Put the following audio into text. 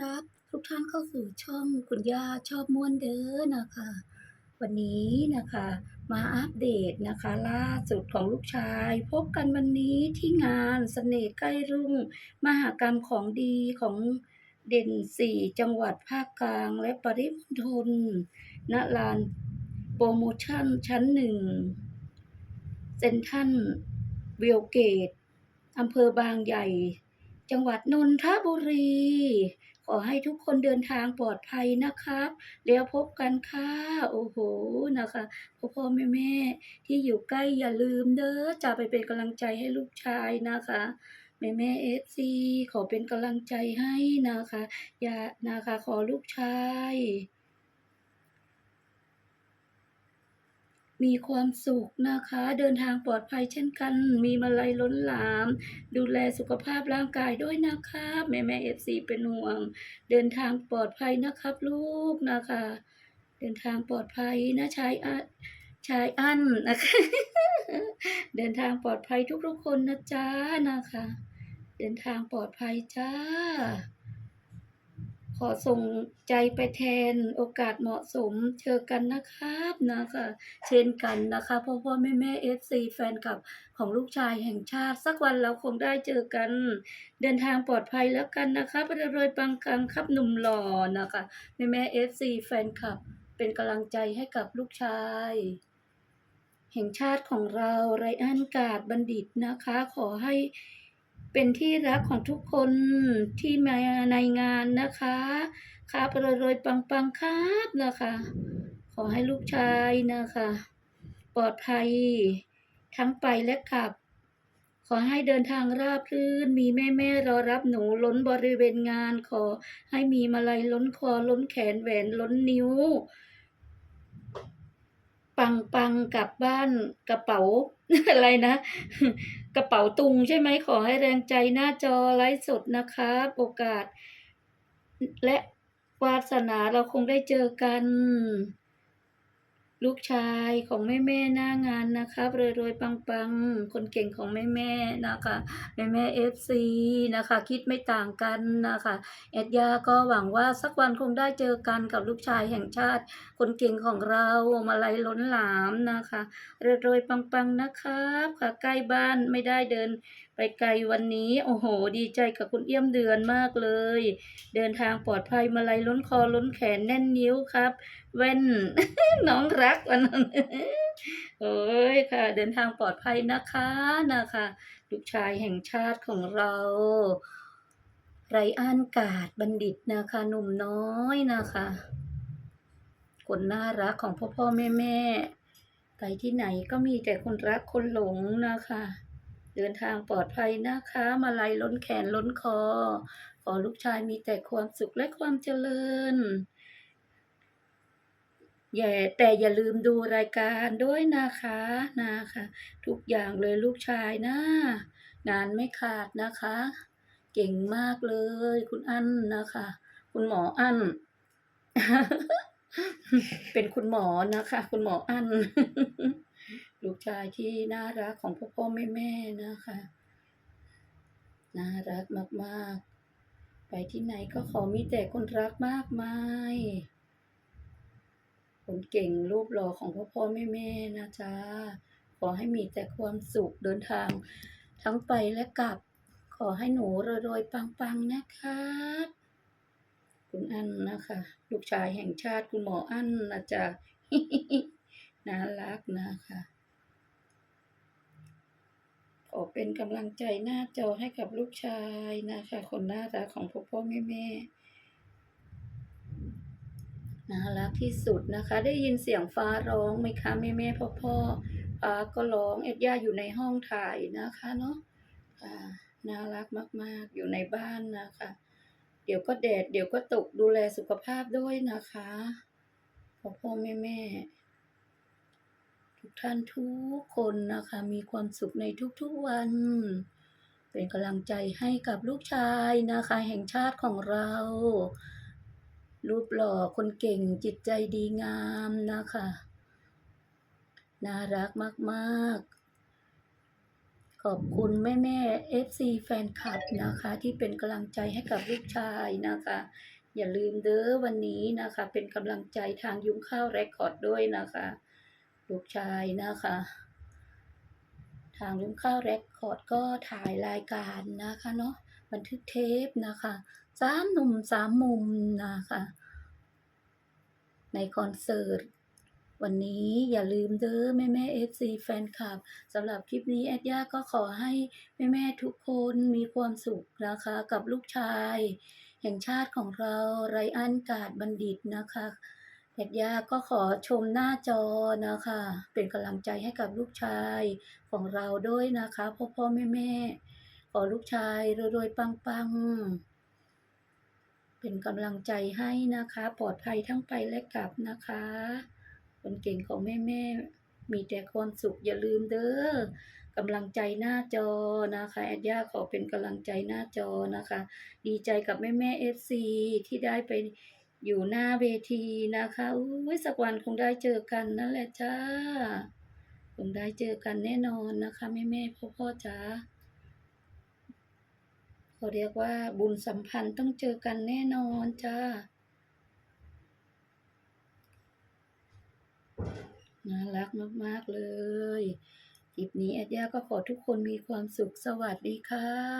รับทุกท่านเข้าสู่ช่องคุณย่าชอบม่วนเด้อนะคะ วันนี้นะคะมาอัปเดตนะคะ ล่าสุดของลูกชาย พบกันวันนี้ที่งานเสน่ห์ใกล้รุ่ง มหากรรมของดีของเด่นสี่จังหวัดภาคกลางและปริมณฑลณลานโปรโมชั่นชั้นหนึ่งเซนทรัลเวลเกตอำเภอบางใหญ่ จังหวัดนนทบุรี ขอให้ทุกคนเดินทางปลอดภัยนะครับ แล้วพบกันค่ะ โอ้โหนะคะ พ่อพ่อแม่แม่ที่อยู่ใกล้อย่าลืมเด้อจะไปเป็นกำลังใจให้ลูกชายนะคะแม่แม่เอฟซีขอเป็นกำลังใจให้นะคะ อย่านะคะขอลูกชาย มีความสุขนะคะ เดินทางปลอดภัยเช่นกัน มีมาลัยล้นหลาม ดูแลสุขภาพร่างกายด้วยนะครับแม่แม่เอฟซีเป็นห่วง เดินทางปลอดภัยนะครับลูกนะคะ เดินทางปลอดภัยนะชายอะชายอันนะคะ เดินทางปลอดภัยทุกๆคนนะจ๊ะนะคะ เดินทางปลอดภัยจ้า ขอส่งใจไปแทนโอกาสเหมาะสมเจอกันนะครับนะคะเช่นกันนะคะพ่อพ่อแม่แม่เอฟซีแฟนคลับของลูกชายแห่งชาติ สักวันเราคงได้เจอกัน เดินทางปลอดภัยแล้วกันนะคะไปรวยปังกังครับหนุ่มหล่อนะคะแม่แม่เอฟซีแฟนคลับ เป็นกำลังใจให้กับลูกชายแห่งชาติของเราไรอันกาดบัณฑิตนะคะ ขอให้ เป็นที่รักของทุกคนที่มาในงานนะคะครับรวยๆปังๆครับนะคะ ขอให้ลูกชายนะคะ ปลอดภัยทั้งไปและกลับ ขอให้เดินทางราบรื่น มีแม่แม่รอรับหนูล้นบริเวณงาน ขอให้มีมาลัยล้นคอล้นแขนแหวนล้นนิ้ว ปังปังกลับบ้านกระเป๋าอะไรนะ กระเป๋าตุงใช่ไหมขอให้แรงใจหน้าจอไลฟ์สดนะครับโอกาส และวาสนาเราคงได้เจอกัน ลูกชายของแม่แม่หน้างานนะครับรวยๆปังๆ คนเก่งของแม่แม่นะคะแม่แม่เอฟซีนะคะ คิดไม่ต่างกันนะคะแอดยาก็หวังว่าสักวันคงได้เจอกันกับลูกชายแห่งชาติ คนเก่งของเรามาลัยล้นหลามนะคะรวยๆปังๆนะครับค่ะใกล้บ้านไม่ได้เดินไปไกลวันนี้ โอ้โห ดีใจกับคุณเอี้ยมเดือนมากเลย เดินทางปลอดภัยมาลัยล้นคอล้นแขนแน่นนิ้วครับ แว่นน้องรักวันนั้นโอ้ยค่ะ เดินทางปลอดภัยนะคะนะคะลูกชายแห่งชาติของเราไรอันกาดบัณฑิตนะคะหนุ่มน้อยนะคะคนน่ารักของพ่อพ่อแม่แม่ไปที่ไหนก็มีแต่คนรักคนหลงนะคะ เดินทางปลอดภัยนะคะ มาลัยล้นแขนล้นคอ ขอลูกชายมีแต่ความสุขและความเจริญ อย่าแต่อย่าลืมดูรายการด้วยนะคะนะคะ ทุกอย่างเลยลูกชายนะ งานไม่ขาดนะคะ เก่งมากเลย คุณอั้นนะคะ คุณหมออั้นเป็นคุณหมอนะคะ คุณหมออั้นลูกชายที่น่ารักของพ่อพ่อแม่แม่นะคะ น่ารักมากๆ ไปที่ไหนก็ขอมีแต่คนรักมากมาย คนเก่งรูปหล่อของพ่อพ่อแม่แม่นะจ๊ะ ขอให้มีแต่ความสุขเดินทาง ทั้งไปและกลับ ขอให้หนูรวยๆปังๆนะครับคุณอั้นนะคะ ลูกชายแห่งชาติคุณหมออั้นนะจ๊ะน่ารักนะคะขอเป็นกำลังใจหน้าจอให้กับลูกชายนะคะ คนน่ารักของพ่อพ่อแม่แม่ น่ารักที่สุดนะคะ ได้ยินเสียงฟ้าร้องไหมคะแม่แม่พ่อพ่อฟ้าก็ร้องเอ็ดย่าอยู่ในห้องถ่ายนะคะเนาะน่ารักมากๆ อยู่ในบ้านนะคะ เดี๋ยวก็แดดเดี๋ยวก็ตกดูแลสุขภาพด้วยนะคะพ่อพ่อแม่แม่ทุกท่านทุกคนนะคะ มีความสุขในทุกๆวัน เป็นกำลังใจให้กับลูกชายนะคะ แห่งชาติของเรา รูปหล่อคนเก่งจิตใจดีงามนะคะ น่ารักมากๆ ขอบคุณแม่แม่ๆ FC แฟนคลับนะคะ ที่เป็นกำลังใจให้กับลูกชายนะคะ อย่าลืมเด้อวันนี้นะคะ เป็นกำลังใจทางยุ้งข้าวเรคคอร์ดด้วยนะคะ ลูกชายนะคะทางยุ้งข้าวเรคคอร์ดก็ถ่ายรายการนะคะเนาะบันทึกเทปนะคะ สามหนุ่มสามมุมนะคะ ในคอนเสิร์ตวันนี้อย่าลืมเด้อแม่แม่เอฟซีแฟนคลับสำหรับคลิปนี้แอดย่าก็ขอให้แม่แม่ทุกคนมีความสุขนะคะ กับลูกชาย แห่งชาติของเราไรอันกาดบัณฑิตนะคะแอดย่าก็ขอชมหน้าจอนะคะ เป็นกำลังใจให้กับลูกชายของเราด้วยนะคะพ่อพ่อแม่แม่ขอลูกชายรวยๆปังๆ เป็นกำลังใจให้นะคะ ปลอดภัยทั้งไปและกลับนะคะ คนเก่งของแม่แม่มีแต่ความสุขอย่าลืมเด้อกำลังใจหน้าจอนะคะแอดย่าขอเป็นกำลังใจหน้าจอนะคะ ดีใจกับแม่แม่เอฟซีที่ได้ไปอยู่หน้าเวทีนะคะอุ้ยสักวันคงได้เจอกันนั่นแหละจ้า คงได้เจอกันแน่นอนนะคะแม่แม่พ่อพ่อจ้า เขาเรียกว่าบุญสัมพันธ์ต้องเจอกันแน่นอนจ้าน่ารักมาก ๆ เลยคลิปนี้แอดย่าก็ขอทุกคนมีความสุขสวัสดีค่ะ